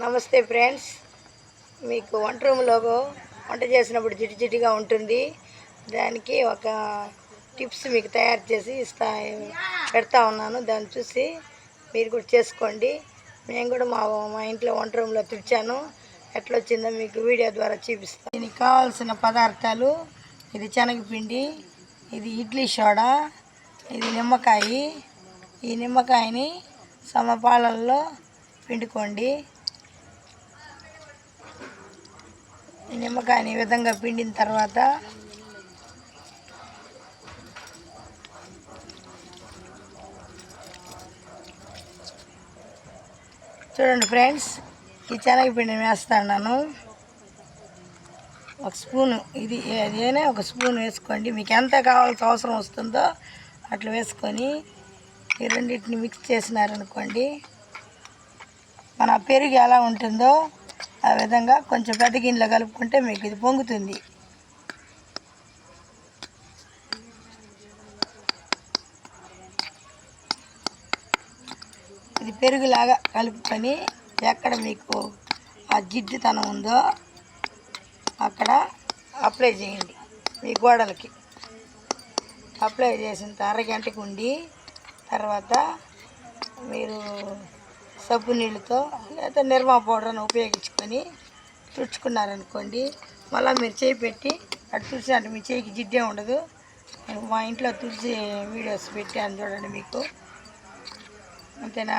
నమస్తే ఫ్రెండ్స్. మీకు వంట రూమ్లో వంట చేసినప్పుడు జిటి జిటిగా ఉంటుంది. దానికి ఒక టిప్స్ మీకు తయారు చేసి ఇస్తా పెడతా ఉన్నాను. దాన్ని చూసి మీరు కూడా చేసుకోండి. నేను కూడా మా మా ఇంట్లో వంట రూమ్లో తుడిచాను. ఎట్లా వచ్చిందో మీకు వీడియో ద్వారా చూపిస్తాను దీనికి కావాల్సిన పదార్థాలు ఇది శనగపిండి ఇది ఇడ్లీ సోడా ఇది నిమ్మకాయ. ఈ నిమ్మకాయని సమపాలల్లో పిండుకోండి ఈ నిమ్మకాయని ఈ విధంగా పిండిన తర్వాత చూడండి ఫ్రెండ్స్ ఈ శనగపిండిని వేస్తాను ఒక స్పూను ఇది ఏదైనా ఒక స్పూన్ వేసుకోండి. మీకు ఎంత కావాల్సిన అవసరం వస్తుందో అట్లా వేసుకొని ఈ రెండింటిని మిక్స్ చేసినారనుకోండి మన పెరుగు ఎలా ఉంటుందో ఆ విధంగా కొంచెం పెద్ద గిన్నెలో కలుపుకుంటే మీకు ఇది పొంగుతుంది. ఇది పెరుగులాగా కలుపుకొని ఎక్కడ మీకు ఆ జిడ్డుతనం ఉందో అక్కడ అప్లై చేయండి మీ గోడలకి. అప్లై చేసిన అరగంటకు ఉండి తర్వాత సబ్బు నీళ్ళతో లేదా నిర్మా పౌడర్ని ఉపయోగించుకొని తుడుచుకున్నారనుకోండి మళ్ళీ మీరు చేయి పెట్టి అటు తుడిచినట్టు మీ చేయికి జిడ్డే ఉండదు. మా ఇంట్లో తుడిచి వీడియోస్ పెట్టాను చూడండి మీకు. అంతేనా?